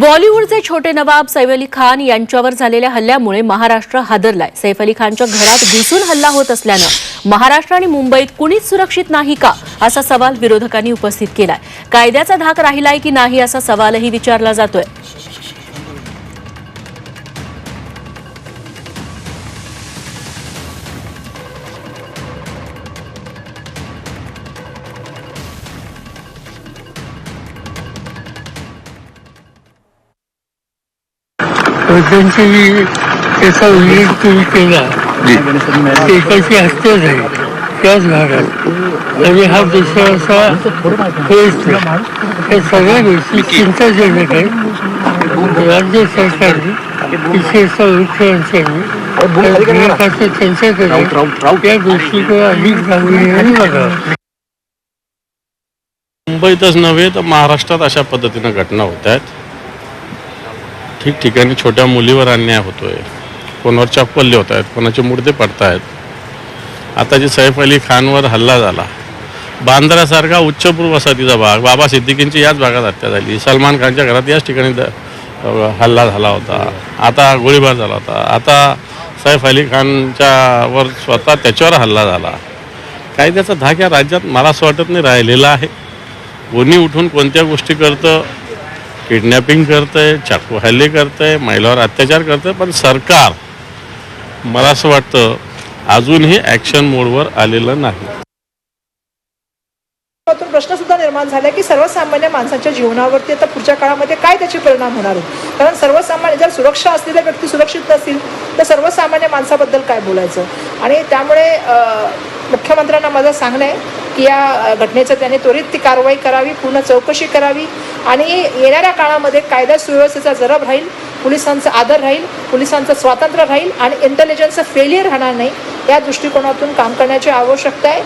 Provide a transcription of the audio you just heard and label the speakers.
Speaker 1: बॉलिवूडचे छोटे नवाब सैफ अली खान यांच्यावर झालेल्या हल्ल्यामुळे महाराष्ट्र हादरलाय. सैफ अली खानच्या घरात घुसून हल्ला होत असल्यानं महाराष्ट्र आणि मुंबईत कुणीच सुरक्षित नाही का असा सवाल विरोधकांनी उपस्थित केलाय. कायद्याचा धाक राहिलाय की नाही असा सवालही विचारला जातोय.
Speaker 2: त्यांची उल्लेख तुम्ही केला. ते एकाची हत्या झाली त्याच भागात. आणि हा प्रयत्न या सगळ्या गोष्टी चिंताजनक आहेत. राज्य सरकारने विशेषतः त्यांच्याकडे या गोष्टीकडे अधिक गांभीर्याने बघावं
Speaker 3: मुंबईतच नव्हे तर महाराष्ट्रात अशा पद्धतीनं घटना होत आहेत. ठिकठिकाणी छोट्या मुलीवर अन्याय होतोय. कोणावर चप्पल्ले होत आहेत कोणाचे मुर्दे पडत आहेत. आता जे सैफ अली खानवर हल्ला झाला बांद्रासारखा उच्चपूर्व वसाहतीचा भाग बाबा सिद्दीकींची याच भागात हत्या झाली सलमान खानच्या घरात याच ठिकाणी हल्ला झाला होता. आता गोळीबार झाला होता. आता सैफ अली खानच्यावर स्वतः त्याच्यावर हल्ला झाला. कायद्याचा धाक या राज्यात मला असं वाटत नाही राहिलेला आहे. कोणी उठून कोणत्या गोष्टी करतं किडनॅपिंग करतंय चाकू हल्ले करतंय महिलावर अत्याचार करतंय पण सरकार मला असं वाटतं अजूनही ॲक्शन मोडवर आलेलं नाही.
Speaker 4: प्रश्न सुद्धा निर्माण झाला की सर्वसामान्य माणसाच्या जीवनावरती आता पुढच्या काळामध्ये काय त्याचे परिणाम होणार आहेत? कारण सर्वसामान्य जर सुरक्षा असलेल्या व्यक्ती सुरक्षित नसतील. तर सर्वसामान्य माणसाबद्दल काय बोलायचं? आणि त्यामुळे मुख्यमंत्र्यांना माझं सांगणं आहे की या घटनेचं त्याने त्वरित ती कारवाई करावी पूर्ण चौकशी करावी आणि येणाऱ्या काळामध्ये कायदा सुव्यवस्थेचा जरब राहील पोलिसांचा आदर राहील पोलिसांचं स्वातंत्र्य राहील आणि इंटेलिजन्सचं फेलियर राहणार नाही या दृष्टिकोनातून काम करण्याची आवश्यकता आहे.